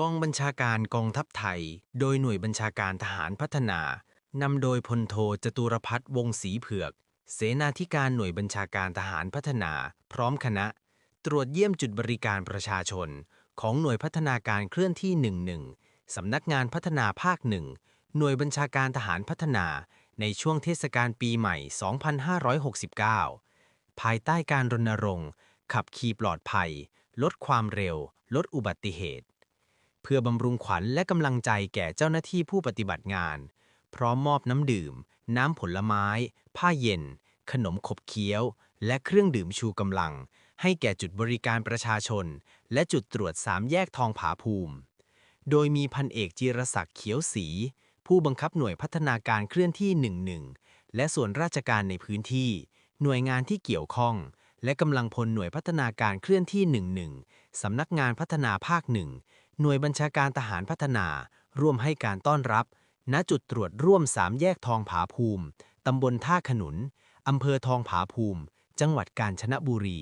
กองบัญชาการกองทัพไทย โดยหน่วยบัญชาการทหารพัฒนานำโดยพลโทจตุรพัฒน์วงศรีเผือก เสนาธิการหน่วยบัญชาการทหารพัฒนา พร้อมคณะ ตรวจเยี่ยมจุดบริการประชาชน ของหน่วยพัฒนาการเคลื่อนที่ 11 สำนักงานพัฒนาภาคหนึ่งหน่วยบัญชาการทหารพัฒนา ในช่วงเทศกาลปีใหม่ 2569 ภายใต้การรณรงค์ ขับขี่ปลอดภัย ลดความเร็ว ลดอุบัติเหตุ เพื่อบำรุงขวัญและกำลังใจแก่เจ้าหน้าที่ผู้ปฏิบัติงาน พร้อมมอบน้ำดื่ม น้ำผลไม้ ผ้าเย็น ขนมขบเคี้ยว และเครื่องดื่มชูกำลัง ให้แก่จุดบริการประชาชน และจุดตรวจสามแยกทองผาภูมิ โดยมีพันเอกจิรศักดิ์เขียวศรีผู้บังคับหน่วยพัฒนาการเคลื่อนที่ 11 และส่วนราชการในพื้นที่ หน่วยงานที่เกี่ยวข้อง และกำลังพลหน่วยพัฒนาการเคลื่อนที่ 11 สำนักงานพัฒนาภาคหนึ่ง หน่วยบัญชาการทหารพัฒนา ร่วมให้การต้อนรับ ณจุดตรวจร่วมสามแยกทองผาภูมิ ตำบลท่าขนุน อำเภอทองผาภูมิ จังหวัดกาญจนบุรี